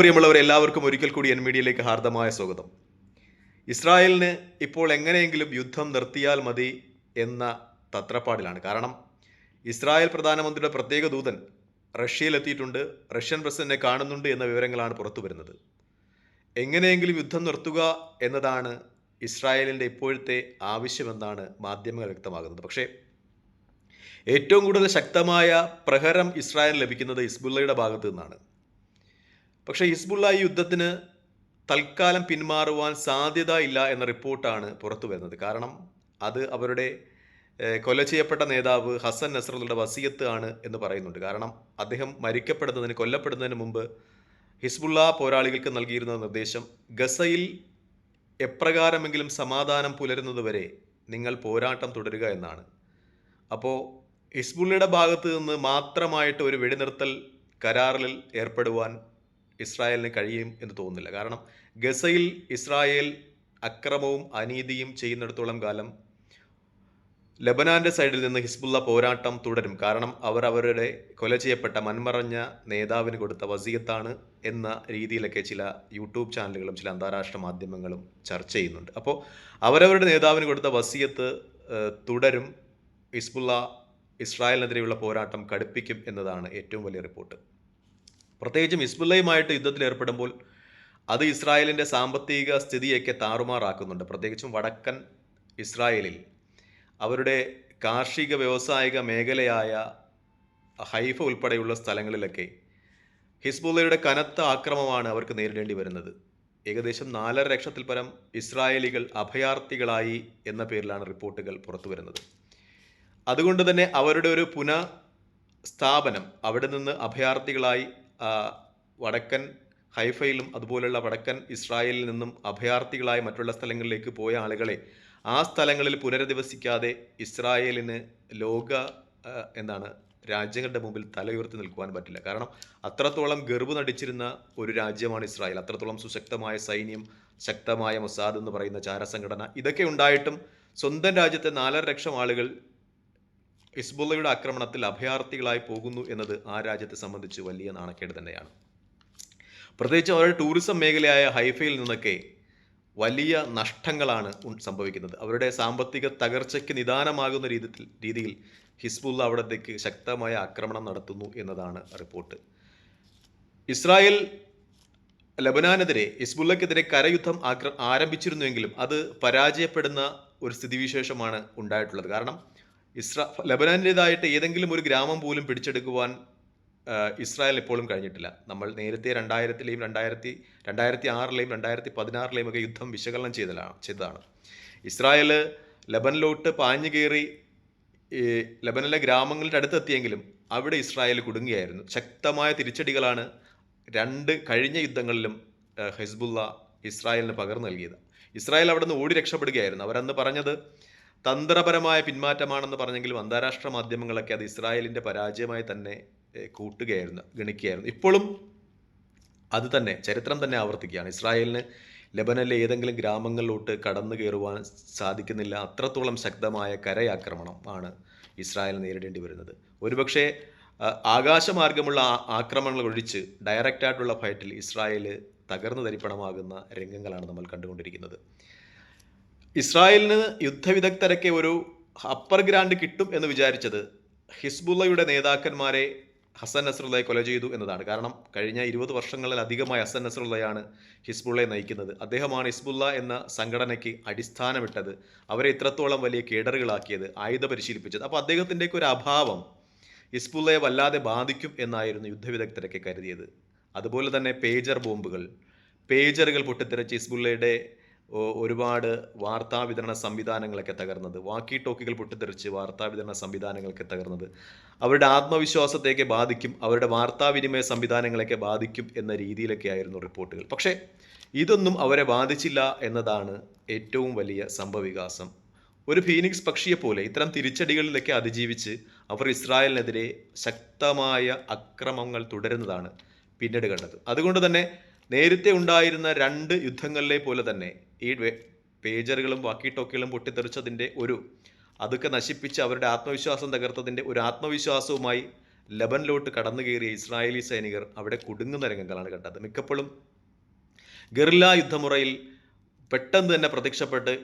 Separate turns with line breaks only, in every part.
പ്രിയമുള്ളവർ എല്ലാവർക്കും ഒരിക്കൽ കൂടി എൻ മീഡിയയിലേക്ക് ഹാർദമായ സ്വാഗതം. ഇസ്രായേലിന് ഇപ്പോൾ എങ്ങനെയെങ്കിലും യുദ്ധം നിർത്തിയാൽ മതി എന്ന തത്രപ്പാടിലാണ്. കാരണം ഇസ്രായേൽ പ്രധാനമന്ത്രിയുടെ പ്രത്യേക ദൂതൻ റഷ്യയിലെത്തിയിട്ടുണ്ട് റഷ്യൻ പ്രസിഡന്റിനെ കാണുന്നുണ്ട് എന്ന വിവരങ്ങളാണ് പുറത്തു വരുന്നത്. എങ്ങനെയെങ്കിലും യുദ്ധം നിർത്തുക എന്നതാണ് ഇസ്രായേലിന്റെ ഇപ്പോഴത്തെ ആവശ്യമെന്നാണ് മാധ്യമങ്ങൾ വ്യക്തമാകുന്നത് പക്ഷേ ഏറ്റവും കൂടുതൽ ശക്തമായ പ്രഹരം ഇസ്രായേൽ ലഭിക്കുന്നത് ഇസ്ബുള്ളയുടെ ഭാഗത്തു നിന്നാണ്. പക്ഷേ ഹിസ്ബുള്ള ഈ യുദ്ധത്തിന് തൽക്കാലം പിന്മാറുവാൻ സാധ്യത ഇല്ല എന്ന റിപ്പോർട്ടാണ് പുറത്തു വരുന്നത്. കാരണം അത് അവരുടെ കൊല ചെയ്യപ്പെട്ട നേതാവ് ഹസൻ നസറുള്ള വസീയത്ത് ആണ് എന്ന് പറയുന്നുണ്ട്. കാരണം അദ്ദേഹം മരിക്കപ്പെടുന്നതിന് കൊല്ലപ്പെടുന്നതിന് മുമ്പ് ഹിസ്ബുള്ള പോരാളികൾക്ക് നൽകിയിരുന്ന നിർദ്ദേശം ഗസയിൽ എപ്രകാരമെങ്കിലും സമാധാനം പുലരുന്നതുവരെ നിങ്ങൾ പോരാട്ടം തുടരുക എന്നാണ്. അപ്പോൾ ഹിസ്ബുള്ളയുടെ ഭാഗത്ത് നിന്ന് മാത്രമായിട്ട് ഒരു വെടിനിർത്തൽ കരാറിൽ ഏർപ്പെടുവാൻ ഇസ്രായേലിന് കഴിയും എന്ന് തോന്നുന്നില്ല. കാരണം ഗസയിൽ ഇസ്രായേൽ അക്രമവും അനീതിയും ചെയ്യുന്നിടത്തോളം കാലം ലബനാന്റെ സൈഡിൽ നിന്ന് ഹിസ്ബുള്ള പോരാട്ടം തുടരും. കാരണം അവർ അവരുടെ കൊല ചെയ്യപ്പെട്ട മൺമറഞ്ഞ നേതാവിന് കൊടുത്ത വസീയത്താണ് എന്ന രീതിയിലൊക്കെ ചില യൂട്യൂബ് ചാനലുകളും ചില അന്താരാഷ്ട്ര മാധ്യമങ്ങളും ചർച്ച ചെയ്യുന്നുണ്ട്. അപ്പോൾ അവരവരുടെ നേതാവിന് കൊടുത്ത വസീയത്ത് തുടരും. ഹിസ്ബുള്ള ഇസ്രായേലിനെതിരെയുള്ള പോരാട്ടം കടുപ്പിക്കും എന്നതാണ് ഏറ്റവും വലിയ റിപ്പോർട്ട്. പ്രത്യേകിച്ചും ഇസ്മുല്ലയുമായിട്ട് യുദ്ധത്തിൽ ഏർപ്പെടുമ്പോൾ അത് ഇസ്രായേലിന്റെ സാമ്പത്തിക സ്ഥിതിയൊക്കെ താറുമാറാക്കുന്നുണ്ട്. പ്രത്യേകിച്ചും വടക്കൻ ഇസ്രായേലിൽ അവരുടെ കാർഷിക വ്യവസായിക മേഖലയായ ഹൈഫ ഉൾപ്പെടെയുള്ള സ്ഥലങ്ങളിലൊക്കെ ഹിസ്ബുള്ളയുടെ കനത്ത ആക്രമമാണ് അവർക്ക് നേരിടേണ്ടി വരുന്നത്. ഏകദേശം നാലര ലക്ഷത്തിൽ പരം ഇസ്രായേലികൾ അഭയാർത്ഥികളായി എന്ന പേരിലാണ് റിപ്പോർട്ടുകൾ പുറത്തു വരുന്നത്. അതുകൊണ്ട് തന്നെ അവരുടെ ഒരു പുനഃസ്ഥാപനം അവിടെ നിന്ന് അഭയാർത്ഥികളായി വടക്കൻ ഹൈഫയിലും അതുപോലെയുള്ള വടക്കൻ ഇസ്രായേലിൽ നിന്നും അഭയാർത്ഥികളായ മറ്റുള്ള സ്ഥലങ്ങളിലേക്ക് പോയ ആളുകളെ ആ സ്ഥലങ്ങളിൽ പുനരധിവസിക്കാതെ ഇസ്രായേലിന് ലോക എന്താണ് രാജ്യങ്ങളുടെ മുമ്പിൽ തലയുയർത്തി നിൽക്കുവാൻ പറ്റില്ല. കാരണം അത്രത്തോളം ഗർവ് നടിച്ചിരുന്ന ഒരു രാജ്യമാണ് ഇസ്രായേൽ. അത്രത്തോളം സുശക്തമായ സൈന്യം ശക്തമായ മൊസാദ് എന്ന് പറയുന്ന ചാരസംഘടന. ഇതൊക്കെ ഉണ്ടായിട്ടും സ്വന്തം രാജ്യത്തെ നാലര ലക്ഷം ആളുകൾ ഹിസ്ബുള്ളയുടെ ആക്രമണത്തിൽ അഭയാർത്ഥികളായി പോകുന്നു എന്നത് ആ രാജ്യത്തെ സംബന്ധിച്ച് വലിയ നാണക്കേട് തന്നെയാണ്. പ്രത്യേകിച്ച് അവരുടെ ടൂറിസം മേഖലയായ ഹൈഫയിൽ നിന്നൊക്കെ വലിയ നഷ്ടങ്ങളാണ് സംഭവിക്കുന്നത്. അവരുടെ സാമ്പത്തിക തകർച്ചയ്ക്ക് നിദാനമാകുന്ന രീതിയിൽ രീതിയിൽ ഹിസ്ബുള്ള അവിടത്തേക്ക് ശക്തമായ ആക്രമണം നടത്തുന്നു എന്നതാണ് റിപ്പോർട്ട്. ഇസ്രായേൽ ലബനാനെതിരെ ഹിസ്ബുള്ളക്കെതിരെ കരയുദ്ധം ആക്ര ആരംഭിച്ചിരുന്നുവെങ്കിലും അത് പരാജയപ്പെടുന്ന ഒരു സ്ഥിതിവിശേഷമാണ് ഉണ്ടായിട്ടുള്ളത്. കാരണം ഇസ്രാ ലബനാനിലേതായിട്ട് ഏതെങ്കിലും ഒരു ഗ്രാമം പോലും പിടിച്ചെടുക്കുവാൻ ഇസ്രായേൽ എപ്പോഴും കഴിഞ്ഞിട്ടില്ല. നമ്മൾ നേരത്തെ രണ്ടായിരത്തിലെയും രണ്ടായിരത്തി രണ്ടായിരത്തി ആറിലെയും രണ്ടായിരത്തി പതിനാറിലെയും ഒക്കെ യുദ്ധം വിശകലനം ചെയ്തതാണ് ചെയ്തതാണ്. ഇസ്രായേൽ ലബനിലോട്ട് പാഞ്ഞു കയറി ലബനിലെ ഗ്രാമങ്ങളുടെ അടുത്തെത്തിയെങ്കിലും അവിടെ ഇസ്രായേൽ കുടുങ്ങിയായിരുന്നു. ശക്തമായ തിരിച്ചടികളാണ് രണ്ട് കഴിഞ്ഞ യുദ്ധങ്ങളിലും ഹെസ്ബുള്ള ഇസ്രായേലിന് പകർന്നു നൽകിയത്. ഇസ്രായേൽ അവിടെ നിന്ന് ഓടി രക്ഷപ്പെടുകയായിരുന്നു. അവരന്ന് പറഞ്ഞത് തന്ത്രപരമായ പിന്മാറ്റമാണെന്ന് പറഞ്ഞെങ്കിലും അന്താരാഷ്ട്ര മാധ്യമങ്ങളൊക്കെ അത് ഇസ്രായേലിന്റെ പരാജയമായി തന്നെ കൂട്ടുകയായിരുന്നു ഗണിക്കുകയായിരുന്നു. ഇപ്പോഴും അത് തന്നെ ചരിത്രം തന്നെ ആവർത്തിക്കുകയാണ്. ഇസ്രായേലിന് ലബനനിലെ ഏതെങ്കിലും ഗ്രാമങ്ങളിലോട്ട് കടന്നു കയറുവാൻ സാധിക്കുന്നില്ല അത്രത്തോളം ശക്തമായ കരയാക്രമണം ആണ് ഇസ്രായേൽ നേരിടേണ്ടി വരുന്നത്. ഒരുപക്ഷെ ആകാശമാർഗമുള്ള ആക്രമണങ്ങൾ ഒഴിച്ച് ഡയറക്റ്റായിട്ടുള്ള ഫൈറ്റിൽ ഇസ്രായേൽ തകർന്നു തരിപ്പണമാകുന്ന രംഗങ്ങളാണ് നമ്മൾ കണ്ടുകൊണ്ടിരിക്കുന്നത്. ഇസ്രായേലിന് യുദ്ധവിദഗ്ധരൊക്കെ ഒരു അപ്പർ ഗ്രാൻഡ് കിട്ടും എന്ന് വിചാരിച്ചത് ഹിസ്ബുള്ളയുടെ നേതാക്കന്മാരെ ഹസൻ നസറുള്ളയെ കൊല ചെയ്തു എന്നതാണ്. കാരണം കഴിഞ്ഞ ഇരുപത് വർഷങ്ങളിലധികമായി ഹസൻ നസറുള്ളയാണ് ഹിസ്ബുള്ളയെ നയിക്കുന്നത്. അദ്ദേഹമാണ് ഹിസ്ബുള്ള എന്ന സംഘടനയ്ക്ക് അടിസ്ഥാനമിട്ടത്. അവരെ ഇത്രത്തോളം വലിയ കേഡറുകളാക്കിയത് ആയുധ പരിശീലിപ്പിച്ചത്. അപ്പോൾ അദ്ദേഹത്തിന്റെയൊക്കെ ഒരു അഭാവം ഹിസ്ബുള്ളയെ വല്ലാതെ ബാധിക്കും എന്നായിരുന്നു യുദ്ധവിദഗ്ധരൊക്കെ കരുതിയത്. അതുപോലെ തന്നെ പേജർ ബോംബുകൾ. പേജറുകൾ പൊട്ടിത്തെറിച്ച് ഹിസ്ബുള്ളയുടെ ഒരുപാട് വാർത്താ വിതരണ സംവിധാനങ്ങളൊക്കെ തകർന്നത്. വാക്കി ടോക്കികൾ പൊട്ടിത്തെറിച്ച് വാർത്താ വിതരണ സംവിധാനങ്ങളൊക്കെ തകർന്നത്. അവരുടെ ആത്മവിശ്വാസത്തെയൊക്കെ ബാധിക്കും അവരുടെ വാർത്താവിനിമയ സംവിധാനങ്ങളെയൊക്കെ ബാധിക്കും എന്ന രീതിയിലൊക്കെ ആയിരുന്നു റിപ്പോർട്ടുകൾ. പക്ഷേ ഇതൊന്നും അവരെ ബാധിച്ചില്ല എന്നതാണ് ഏറ്റവും വലിയ സംഭവവികാസം. ഒരു ഫീനിക്സ് പക്ഷിയെപ്പോലെ ഇത്തരം തിരിച്ചടികളിലൊക്കെ അതിജീവിച്ച് അവർ ഇസ്രായേലിനെതിരെ ശക്തമായ അക്രമങ്ങൾ തുടരുന്നതാണ് പിന്നീട് കണ്ടത്. അതുകൊണ്ട് തന്നെ നേരത്തെ ഉണ്ടായിരുന്ന രണ്ട് യുദ്ധങ്ങളിലെ പോലെ തന്നെ ഈ പേജറുകളും വാക്കി ടോക്കികളും പൊട്ടിത്തെറിച്ചതിന്റെ ഒരു അതൊക്കെ നശിപ്പിച്ച് അവരുടെ ആത്മവിശ്വാസം തകർത്തതിന്റെ ഒരു ആത്മവിശ്വാസവുമായി ലബനിലോട്ട് കടന്നു കയറിയ ഇസ്രായേലി സൈനികർ അവിടെ കുടുങ്ങുന്ന രംഗങ്ങളാണ് കണ്ടത്. മിക്കപ്പോഴും ഗറില്ല യുദ്ധമുറയിൽ പെട്ടെന്ന് തന്നെ പ്രത്യക്ഷപ്പെട്ട്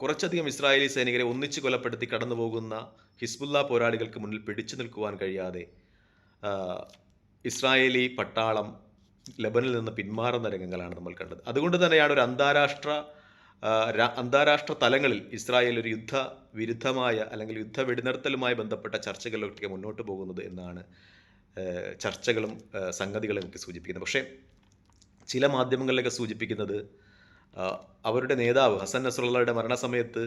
കുറച്ചധികം ഇസ്രായേലി സൈനികരെ ഒന്നിച്ച് കൊലപ്പെടുത്തി കടന്നു പോകുന്ന ഹിസ്ബുല്ല പോരാളികൾക്ക് മുന്നിൽ പിടിച്ചു നിൽക്കുവാൻ കഴിയാതെ ഇസ്രായേലി പട്ടാളം ലബനിൽ നിന്ന് പിന്മാറുന്ന രംഗങ്ങളാണ് നമ്മൾ കണ്ടത്. അതുകൊണ്ട് തന്നെയാണ് ഒരു അന്താരാഷ്ട്ര അന്താരാഷ്ട്ര തലങ്ങളിൽ ഇസ്രായേൽ ഒരു യുദ്ധ വിരുദ്ധമായ അല്ലെങ്കിൽ യുദ്ധ വെടിനിർത്തലുമായി ബന്ധപ്പെട്ട ചർച്ചകളിലൊക്കെ മുന്നോട്ട് പോകുന്നത് എന്നാണ് ചർച്ചകളും സംഗതികളും ഒക്കെ സൂചിപ്പിക്കുന്നത്. പക്ഷേ ചില മാധ്യമങ്ങളിലൊക്കെ സൂചിപ്പിക്കുന്നത് അവരുടെ നേതാവ് ഹസൻ നസ്രുള്ളയുടെ മരണസമയത്ത്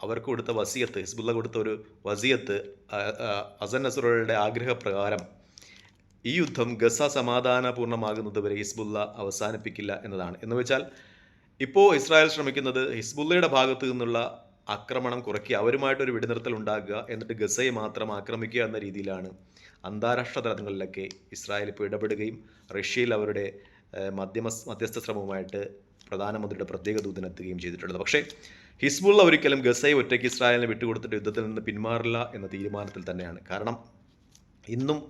അവർക്ക് കൊടുത്ത വസിയത്ത് ഹിസ്ബുള്ള കൊടുത്ത ഒരു വസിയത്ത് ഹസൻ നസ്രുള്ളയുടെ ആഗ്രഹപ്രകാരം ഈ യുദ്ധം ഗസ സമാധാനപൂർണമാകുന്നത് വരെ ഹിസ്ബുള്ള അവസാനിപ്പിക്കില്ല എന്നതാണ്. എന്ന് വെച്ചാൽ ഇപ്പോൾ ഇസ്രായേൽ ശ്രമിക്കുന്നത് ഹിസ്ബുള്ളയുടെ ഭാഗത്തു നിന്നുള്ള ആക്രമണം കുറയ്ക്കുക അവരുമായിട്ടൊരു വെടിനിർത്തൽ ഉണ്ടാക്കുക എന്നിട്ട് ഗസയെ മാത്രം ആക്രമിക്കുക എന്ന രീതിയിലാണ് അന്താരാഷ്ട്ര തലങ്ങളിലൊക്കെ ഇസ്രായേൽ ഇപ്പോൾ ഇടപെടുകയും റഷ്യയിൽ അവരുടെ മധ്യമ മധ്യസ്ഥ ശ്രമവുമായിട്ട് പ്രധാനമന്ത്രിയുടെ പ്രത്യേക ദൂതനെത്തുകയും ചെയ്തിട്ടുള്ളത്. പക്ഷേ ഹിസ്ബുള്ള ഒരിക്കലും ഗസയെ ഒറ്റയ്ക്ക് ഇസ്രായേലിനെ വിട്ടുകൊടുത്തിട്ട് യുദ്ധത്തിൽ നിന്ന് പിന്മാറില്ല എന്ന തീരുമാനത്തിൽ തന്നെയാണ്. കാരണം ഇന്നും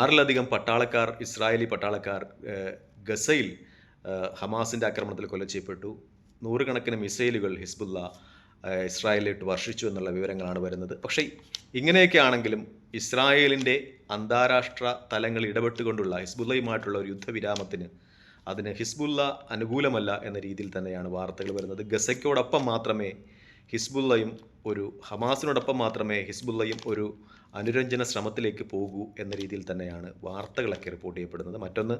ആറിലധികം പട്ടാളക്കാർ ഇസ്രായേലി പട്ടാളക്കാർ ഗസയിൽ ഹമാസിന്റെ ആക്രമണത്തിൽ കൊല ചെയ്യപ്പെട്ടു. നൂറുകണക്കിന് മിസൈലുകൾ ഹിസ്ബുല്ല ഇസ്രായേലിലിട്ട് വർഷിച്ചു എന്നുള്ള വിവരങ്ങളാണ് വരുന്നത്. പക്ഷേ ഇങ്ങനെയൊക്കെ ആണെങ്കിലും ഇസ്രായേലിന്റെ അന്താരാഷ്ട്ര തലങ്ങൾ ഇടപെട്ടുകൊണ്ടുള്ള ഹിസ്ബുല്ലയുമായിട്ടുള്ള ഒരു യുദ്ധവിരാമത്തിന് അതിന് ഹിസ്ബുല്ല അനുകൂലമല്ല എന്ന രീതിയിൽ തന്നെയാണ് വാർത്തകൾ വരുന്നത്. ഗസയ്ക്കോടൊപ്പം മാത്രമേ ഹിസ്ബുല്ലയും ഒരു ഹമാസിനോടൊപ്പം മാത്രമേ ഹിസ്ബുല്ലയും ഒരു അനുരഞ്ജന ശ്രമത്തിലേക്ക് പോകൂ എന്ന രീതിയിൽ തന്നെയാണ് വാർത്തകളൊക്കെ റിപ്പോർട്ട് ചെയ്യപ്പെടുന്നത്. മറ്റൊന്ന്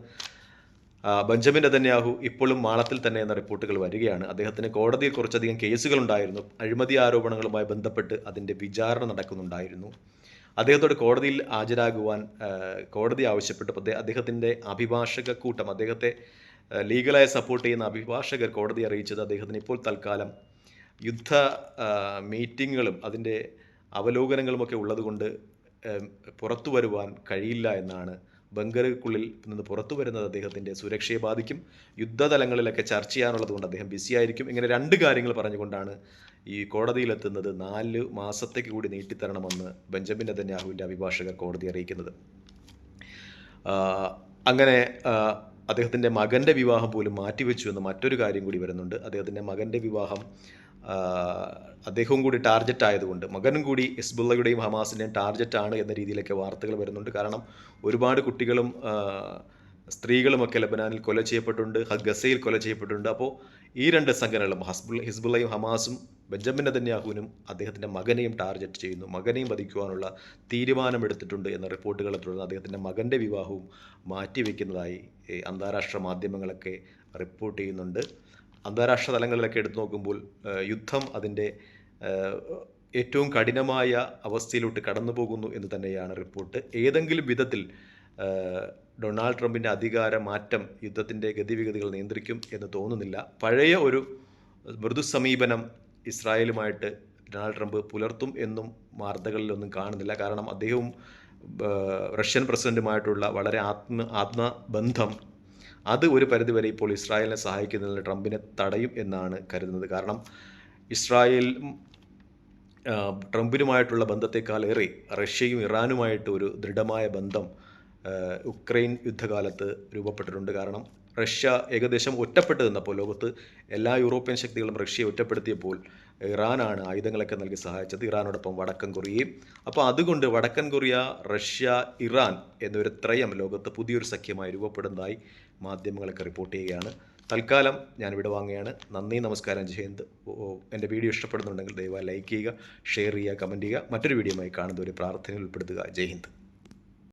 ബെഞ്ചമിൻ അതന്യാഹു ഇപ്പോഴും മാളത്തിൽ തന്നെ എന്ന റിപ്പോർട്ടുകൾ വരികയാണ്. അദ്ദേഹത്തിന് കോടതിയിൽ കുറച്ചധികം കേസുകൾ ഉണ്ടായിരുന്നു അഴിമതി ആരോപണങ്ങളുമായി ബന്ധപ്പെട്ട് അതിന്റെ വിചാരണ നടക്കുന്നുണ്ടായിരുന്നു. അദ്ദേഹത്തോട് കോടതിയിൽ ഹാജരാകുവാൻ കോടതി ആവശ്യപ്പെട്ടപ്പോൾ അദ്ദേഹ- അദ്ദേഹത്തിന്റെ അഭിഭാഷക കൂട്ടം അദ്ദേഹത്തെ ലീഗലായി സപ്പോർട്ട് ചെയ്യുന്ന അഭിഭാഷകർ കോടതി അറിയിച്ചത് അദ്ദേഹത്തിന് ഇപ്പോൾ തൽക്കാലം യുദ്ധ മീറ്റിങ്ങുകളും അതിന്റെ അവലോകനങ്ങളുമൊക്കെ ഉള്ളതുകൊണ്ട് പുറത്തു വരുവാൻ കഴിയില്ല എന്നാണ് ബങ്കറുകൾക്കുള്ളിൽ നിന്ന് പുറത്തു വരുന്നത് അദ്ദേഹത്തിന്റെ സുരക്ഷയെ ബാധിക്കും. യുദ്ധതലങ്ങളിലൊക്കെ ചർച്ച ചെയ്യാനുള്ളതുകൊണ്ട് അദ്ദേഹം ബിസിയായിരിക്കും ഇങ്ങനെ രണ്ട് കാര്യങ്ങൾ പറഞ്ഞുകൊണ്ടാണ് ഈ കോടതിയിലെത്തുന്നത്. നാല് മാസത്തേക്ക് കൂടി നീട്ടിത്തരണമെന്ന് ബെഞ്ചമിൻ നെതന്യാഹുവിന്റെ അഭിഭാഷകർ കോടതി അറിയിക്കുന്നത്. അങ്ങനെ അദ്ദേഹത്തിന്റെ മകന്റെ വിവാഹം പോലും മാറ്റിവെച്ചു എന്ന് മറ്റൊരു കാര്യം കൂടി വരുന്നുണ്ട്. അദ്ദേഹത്തിന്റെ മകന്റെ വിവാഹം അദ്ദേഹവും കൂടി ടാർഗറ്റ് ആയതുകൊണ്ട് മകനും കൂടി ഹിസ്ബുള്ളയുടെയും ഹമാസിന്റെയും ആണ് എന്ന രീതിയിലൊക്കെ വാർത്തകൾ വരുന്നുണ്ട്. കാരണം ഒരുപാട് കുട്ടികളും സ്ത്രീകളുമൊക്കെ ലബനാനിൽ കൊല ചെയ്യപ്പെട്ടിട്ടുണ്ട് ഗസയിൽ കൊല ചെയ്യപ്പെട്ടിട്ടുണ്ട്. അപ്പോൾ ഈ രണ്ട് സംഘടനകളും ഹസ്ബുൾ ഹിസ്ബുള്ളയും ഹമാസും ബെഞ്ചമിൻ അതന്യാഹുവിനും അദ്ദേഹത്തിന്റെ മകനെയും ടാർഗറ്റ് ചെയ്യുന്നു. മകനെയും വധിക്കുവാനുള്ള തീരുമാനമെടുത്തിട്ടുണ്ട് എന്ന റിപ്പോർട്ടുകളെ തുടർന്ന് അദ്ദേഹത്തിന്റെ മകന്റെ വിവാഹവും മാറ്റിവെക്കുന്നതായി അന്താരാഷ്ട്ര മാധ്യമങ്ങളൊക്കെ റിപ്പോർട്ട് ചെയ്യുന്നുണ്ട്. അന്താരാഷ്ട്ര തലങ്ങളിലൊക്കെ എടുത്തു നോക്കുമ്പോൾ യുദ്ധം അതിന്റെ ഏറ്റവും കഠിനമായ അവസ്ഥയിലോട്ട് കടന്നു പോകുന്നു എന്ന് തന്നെയാണ് റിപ്പോർട്ട്. ഏതെങ്കിലും വിധത്തിൽ ഡൊണാൾഡ് ട്രംപിന്റെ അധികാര മാറ്റം യുദ്ധത്തിന്റെ ഗതിവിഗതികൾ നിയന്ത്രിക്കും എന്ന് തോന്നുന്നില്ല. പഴയ ഒരു മൃദു സമീപനം ഇസ്രായേലുമായിട്ട് ഡൊണാൾഡ് ട്രംപ് പുലർത്തും എന്നും വാർത്തകളിലൊന്നും കാണുന്നില്ല. കാരണം അദ്ദേഹവും റഷ്യൻ പ്രസിഡന്റുമായിട്ടുള്ള വളരെ ആത്മ ആത്മബന്ധം അത് ഒരു പരിധിവരെ ഇപ്പോൾ ഇസ്രായേലിനെ സഹായിക്കുന്നതിൽ ട്രംപിനെ തടയും എന്നാണ് കരുതുന്നത്. കാരണം ഇസ്രായേൽ ട്രംപിനുമായിട്ടുള്ള ബന്ധത്തെക്കാളേറെ റഷ്യയും ഇറാനുമായിട്ട് ഒരു ദൃഢമായ ബന്ധം ഉക്രൈൻ യുദ്ധകാലത്ത് രൂപപ്പെട്ടിട്ടുണ്ട്. കാരണം റഷ്യ ഏകദേശം ഒറ്റപ്പെട്ട് നിന്നപ്പോൾ ലോകത്ത് എല്ലാ യൂറോപ്യൻ ശക്തികളും റഷ്യയെ ഒറ്റപ്പെടുത്തിയപ്പോൾ ഇറാനാണ് ആയുധങ്ങളൊക്കെ നൽകി സഹായിച്ചത്. ഇറാനോടൊപ്പം വടക്കൻ കൊറിയയും. അപ്പോൾ അതുകൊണ്ട് വടക്കൻ കൊറിയ റഷ്യ ഇറാൻ എന്നൊരു ത്രയം ലോകത്ത് പുതിയൊരു സഖ്യമായി രൂപപ്പെടുന്നതായി മാധ്യമങ്ങളൊക്കെ റിപ്പോർട്ട് ചെയ്യുകയാണ്. തൽക്കാലം ഞാൻ ഇവിടെ വാങ്ങുകയാണ്. നന്ദി നമസ്കാരം ജയന്ത് എന്റെ വീഡിയോ ഇഷ്ടപ്പെടുന്നുണ്ടെങ്കിൽ ദയവായി ലൈക്ക് ചെയ്യുക ഷെയർ ചെയ്യുക കമന്റ് ചെയ്യുക. മറ്റൊരു വീഡിയോയുമായി കാണുന്നവരെ പ്രാർത്ഥനയിൽ ഉൾപ്പെടുത്തുക. ജയ് ഹിന്ദ്.